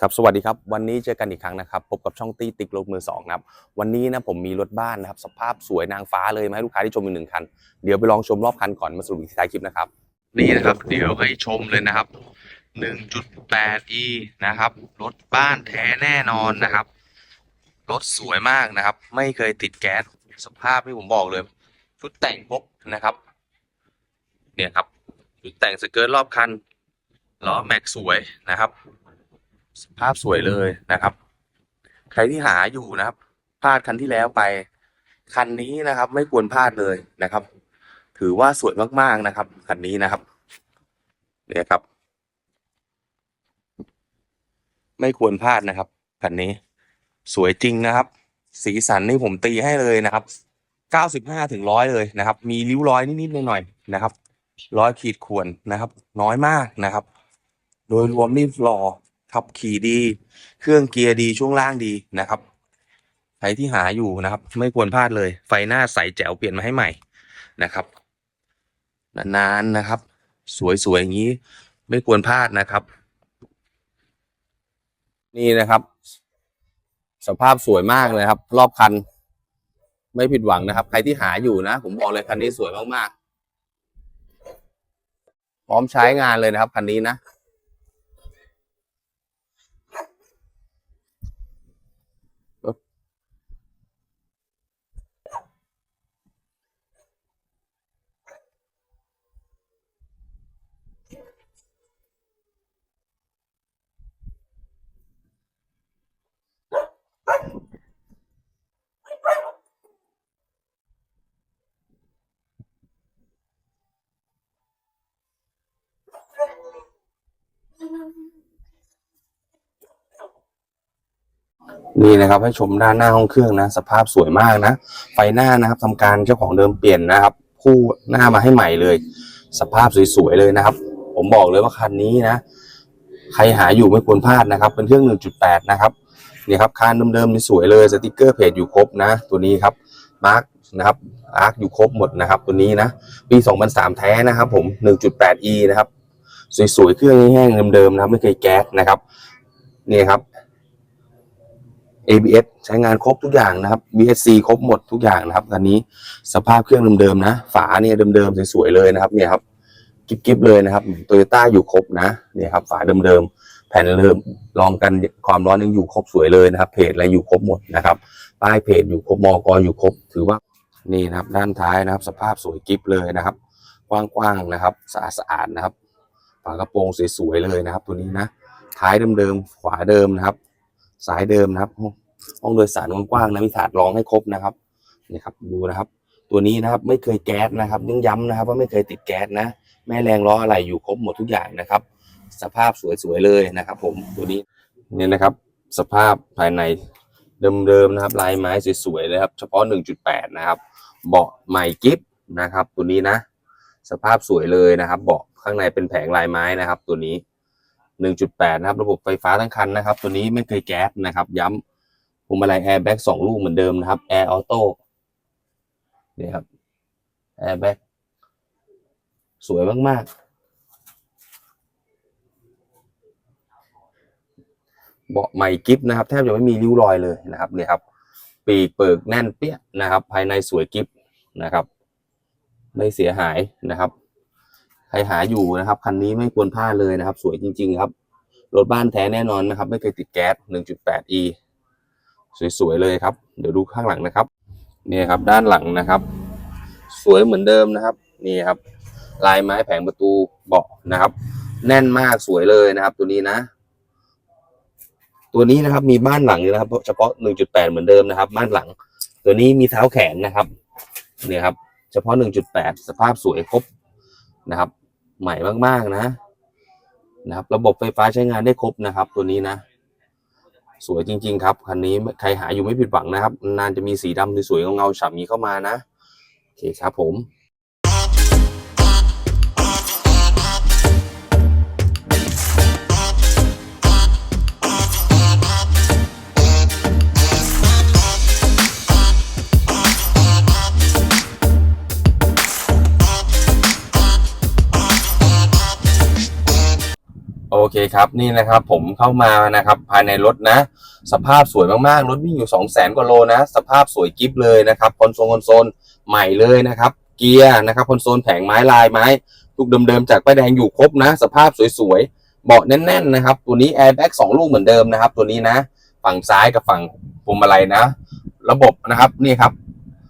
ครับสวัสดีครับวันนี้เจอกันอีกครั้งนะครับพบกับช่องตีติ๊กรถมือสองนะครับวันนี้นะผมมีรถบ้านนะครับสภาพสวยนางฟ้าเลยมาให้ลูกค้าที่ชมอีกหนึ่งคัน เดี๋ยวไปลองชมรอบคันก่อนมาสรุปที่ท้ายคลิปนะครับนี่นะครับ เดี๋ยวให้ชมเลยนะครับ 1.8e นะครับรถบ้านแท้แน่นอนนะครับรถสวยมากนะครับ ไม่เคยติดแก๊สสภาพที่ผมบอกเลย ชุดแต่งครบนะครับ เนี่ยครับชุดแต่งสเกิร์ตรอบคันล้อแม็กสวยนะครับ ภาพสวยเลยนะครับ ใครที่หาอยู่นะครับพลาดคันที่แล้วไป คันนี้นะครับ ไม่ควรพลาดเลยนะครับ ถือว่าสวยมากๆนะครับคันนี้นะครับเนี่ยครับ ไม่ควรพลาดนะครับคันนี้ สวยจริงนะครับ สีสันนี่ผมตีให้เลยนะครับ95ถึงร้อยเลยนะครับ มีริ้วรอยนิดๆหน่อยๆนะครับร้อยขีดข่วนนะครับ น้อยมากนะครับ โดยรวมนี่หล่อ ขับขี่ดี เครื่องเกียร์ดีช่วงล่างดีนะครับใครที่หาอยู่นะครับ ไม่ควรพลาดเลย ไฟหน้าใสแจ๋วเปลี่ยนมาให้ใหม่นะครับนานๆนะครับ สวยๆอย่างนี้ ไม่ควรพลาดนะครับ นี่นะครับ สภาพสวยมากเลยครับ รอบคัน ไม่ผิดหวังนะครับ ใครที่หาอยู่นะ ผมบอกเลยคันนี้สวยมากๆพร้อมใช้งานเลยนะครับคันนี้นะ นี่นะครับให้ชมด้านหน้าห้องเครื่องนะ สภาพสวยมากนะ ไฟหน้านะครับทำการเจ้าของเดิมเปลี่ยนนะครับคู่หน้ามาให้ใหม่เลย สภาพสวยๆเลยนะครับ ผมบอกเลยว่าคันนี้นะ ใครหาอยู่ไม่ควรพลาดนะครับ เป็นเครื่อง 1.8 นะครับเนี่ยครับคันเดิมๆนี่สวยเลยสติกเกอร์เพจอยู่ครบนะ ตัวนี้ครับมาร์กนะครับอาร์คอยู่ครบหมดนะครับ ตัวนี้นะ ปี 2003 แท้นะครับ ผม 1.8e นะครับ สวยๆเครื่องแห้งๆเดิมๆนะครับ ไม่เคยแก๊สนะครับนี่ครับ ABS ใช้งานครบทุกอย่างนะครับ BSC ครบหมดทุกอย่างนะครับคันนี้สภาพเครื่องเดิมๆนะ ฝาเนี่ยเดิมๆสวยๆเลยนะครับเนี่ยครับกิ๊บๆเลยนะครับโตโยต้าอยู่ครบนะเนี่ยครับฝาเดิมๆแผ่นเริ่มลองกันความร้อนยังอยู่ครบสวยเลยนะครับเพจอะไรอยู่ครบหมดนะครับป้ายเพจอยู่ครบมอกอยู่ครบ ถือว่านี่นะครับ ด้านท้ายนะครับ สภาพสวยกิ๊บเลยนะครับกว้างๆนะครับสะอาดๆนะครับฝากระโปรงสวยๆเลยนะครับ ตัวนี้นะท้ายเดิมๆขวาเดิมนะครับ สายเดิมนะครับ ห้องโดยสารกว้างๆนะมีถาดรองให้ครบนะครับนี่ครับดูนะครับ ตัวนี้นะครับไม่เคยแก๊สนะครับยังย้ำนะครับ ว่าไม่เคยติดแก๊สนะ แม่แรงล้ออะไรอยู่ครบหมดทุกอย่างนะครับ สภาพสวยๆเลยนะครับ ผมตัวนี้เนี่ยนะครับ สภาพภายในเดิมๆนะครับ ลายไม้สวยๆเลยครับ เฉพาะ 1.8 นะครับ เบาะใหม่กิฟนะครับ ตัวนี้นะ สภาพสวยเลยนะครับ เบาะข้างในเป็นแผงลายไม้นะครับ ตัวนี้ 1.8 นะครับ ระบบไฟฟ้าทั้งคันนะครับ ตัวนี้ไม่เคยแก๊สนะครับ ย้ำพ วงมาลัยแอร์แบ็กสองลูกเหมือนเดิมนะครับแอร์ออโต้นี่ครับแอร์แบ็กสวยมากๆ เบาะใหม่กิฟนะครับ แทบจะไม่มีริ้วรอยเลยนะครับเนี่ยครับปีกเปิกแน่นเปี้ยนะครับ ภายในสวยกิฟนะครับ ไม่เสียหายนะครับใครหาอยู่นะครับคันนี้ไม่ควรพลาดเลยนะครับ สวยจริง ๆ ครับรถบ้านแท้แน่นอนนะครับ ไม่เคยติดแก๊ส 1.8e สวยๆเลยครับ เดี๋ยวดูข้างหลังนะครับนี่ครับด้านหลังนะครับ สวยเหมือนเดิมนะครับนี่ครับ ลายไม้แผงประตูเบาะนะครับ แน่นมากสวยเลยนะครับ ตัวนี้นะ ตัวนี้นะครับมีบ้านหลังนะครับ เฉพาะ 1.8 เหมือนเดิมนะครับ บ้านหลัง ตัวนี้มีเท้าแขนนะครับเนี่ยครับ เฉพาะ 1.8 สภาพสวยครบนะครับ ใหม่มากๆนะนะครับ ระบบไฟฟ้าใช้งานได้ครบนะครับ ตัวนี้นะ สวยจริง ๆ ครับคันนี้ใครหาอยู่ไม่ผิดหวังนะครับ นานจะมีสีดำสวยๆเงาๆฉ่ำนี้เข้ามานะโอเคครับผม โอเคครับนี่นะครับผมเข้ามานะครับภายในรถนะ สภาพสวยมากๆ รถวิ่งอยู่ 2 0 0 0 0 0กว่าโลนะ สภาพสวยกิฟเลยนะครับคอนโซลคอนโซลใหม่เลยนะครับ เกียร์นะครับคอนโซลแผงไม้ลายไม้ลูกเดิมๆจากป้ายแดงอยู่ครบนะ สภาพสวยๆเบาะแน่นๆนะครับ ตัวนี้แอร์แบ็กสองลูกเหมือนเดิมนะครับ ตัวนี้นะ ฝั่งซ้ายกับฝั่งพวงมาลัยนะ ระบบนะครับนี่ครับ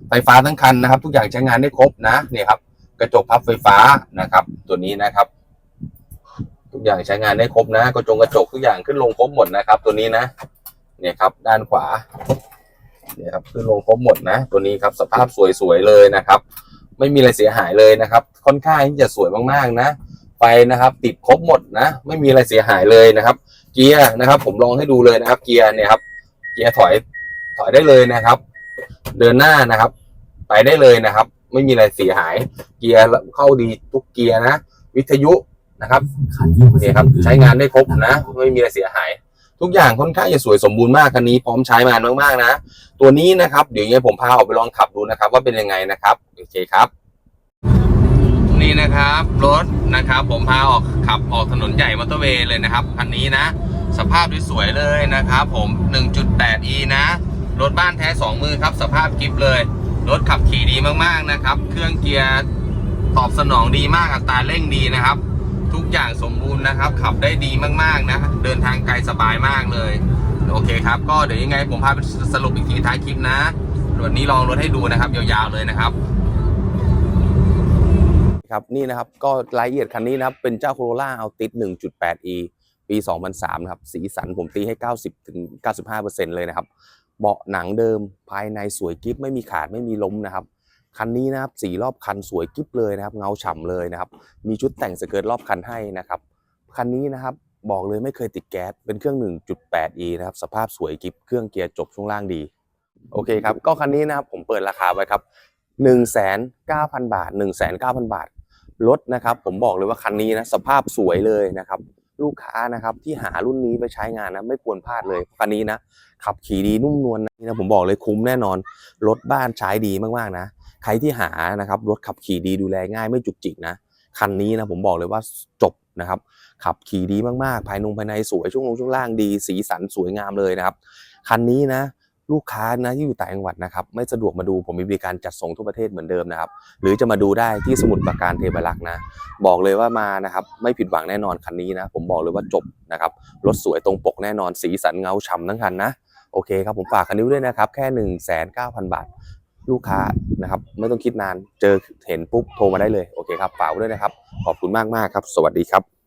ไฟฟ้าทั้งคันนะครับ ทุกอย่างใช้งานได้ครบนะนี่ครับกระจกพับไฟฟ้านะครับ ตัวนี้นะครับ กอย่างใช้งานได้ครบนะกระจงกระจกทุกอย่างขึ้นลงครบหมดนะครับ ตัวนี้นะเนี่ยครับ ด้านขวาเนี่ยครับขึ้นลงครบหมดนะ ตัวนี้ครับสภาพสวยๆเลยนะครับ ไม่มีอะไรเสียหายเลยนะครับ ค่อนข้างที่จะสวยมากๆนะไฟนะครับ ติดครบหมดนะ ไม่มีอะไรเสียหายเลยนะครับ เกียร์นะครับ ผมลองให้ดูเลยนะครับ เกียร์เนี่ยครับเกียร์ถอยถอยได้เลยนะครับ เดินหน้านะครับ ไปได้เลยนะครับ ไม่มีอะไรเสียหาย เกียร์เข้าดีทุกเกียร์นะ วิทยุ นะครับขันยิ่งกว่าเนี่ยครับใช้งานได้ครบนะไม่มีอะไรเสียหาย ทุกอย่างค่อนข้างจะสวยสมบูรณ์มากคันนี้พร้อมใช้มานมากๆนะ ตัวนี้นะครับเดี๋ยวยังไงผมพาออกไปลองขับดูนะครับ ว่าเป็นยังไงนะครับโอเคครับ นี่นะครับรถนะครับ ผมพาออกขับออกถนนใหญ่มอเตอร์เวย์เลยนะครับคันนี้นะ สภาพสวยๆเลยนะครับ ผม 1.8e นะรถบ้านแท้สองมือครับ สภาพกิฟเลยรถขับขี่ดีมากๆนะครับ เครื่องเกียร์ตอบสนองดีมากอัตราเร่งดีนะครับ ทุกอย่างสมบูรณ์นะครับ ขับได้ดีมากๆนะ เดินทางไกลสบายมากเลย โอเคครับ ก็เดี๋ยวยังไงผมพาไปสรุปอีกทีท้ายคลิปนะวันนี้ลองรถให้ดูนะครับ ยาวๆเลยนะครับครับนี่นะครับก็รายละเอียดคันนี้นะครับ เป็นเจ้าโคโรล่าเอาติด 1.8e ปี 2003นะครับ สีสันผมตีให้ 90ถึง95%เลยนะครับ เบาะหนังเดิมภายในสวยกิฟไม่มีขาดไม่มีล้มนะครับ คันนี้นะครับสีรอบคันสวยกิฟเลยนะครับ เงาฉ่ำเลยนะครับ มีชุดแต่งสเกิร์ตรอบคันให้นะครับ คันนี้นะครับบอกเลยไม่เคยติดแก๊ส เป็นเครื่อง 1.8e นะครับ สภาพสวยกิฟเครื่องเกียร์จบช่วงล่างดี โอเคครับ ก็คันนี้นะครับผมเปิดราคาไว้ครับ1 9 0 0 0 0บาท 1 9 0 0 0 บาท รถนะครับ ผมบอกเลยว่าคันนี้นะสภาพสวยเลยนะครับ ลูกค้านะครับที่หารุ่นนี้ไปใช้งานนะไม่ควรพลาดเลยคันนี้นะขับขี่ดีนุ่มนวลนะนี่นะผมบอกเลยคุ้มแน่นอน รถบ้านใช้ดีมากๆนะ ใครที่หานะครับรถขับขี่ดีดูแลง่ายไม่จุกจิกนะคันนี้นะผมบอกเลยว่าจบนะครับขับขี่ดีมากๆ ภายนงภายในสวยช่วงลงช่วงล่างดี สีสันสวยงามเลยนะครับคันนี้นะลูกค้านะที่อยู่ต่างจังหวัดนะครับไม่สะดวกมาดูผมมีบริการจัดส่งทั่วประเทศเหมือนเดิมนะครับหรือจะมาดูได้ที่สมุทรปราการเทพารักษ์นะบอกเลยว่ามานะครับไม่ผิดหวังแน่นอนคันนี้นะผมบอกเลยว่าจบนะครับรถสวยตรงปกแน่นอนสีสันเงาฉ่ำทั้งคันนะโอเคครับผมฝากคันนี้ด้วยนะครับแค่ 1 9 0 0 0 บาท ลูกค้านะครับไม่ต้องคิดนานเจอเห็นปุ๊บโทรมาได้เลยโอเคครับฝากด้วยนะครับ ขอบคุณมากมากครับ สวัสดีครับ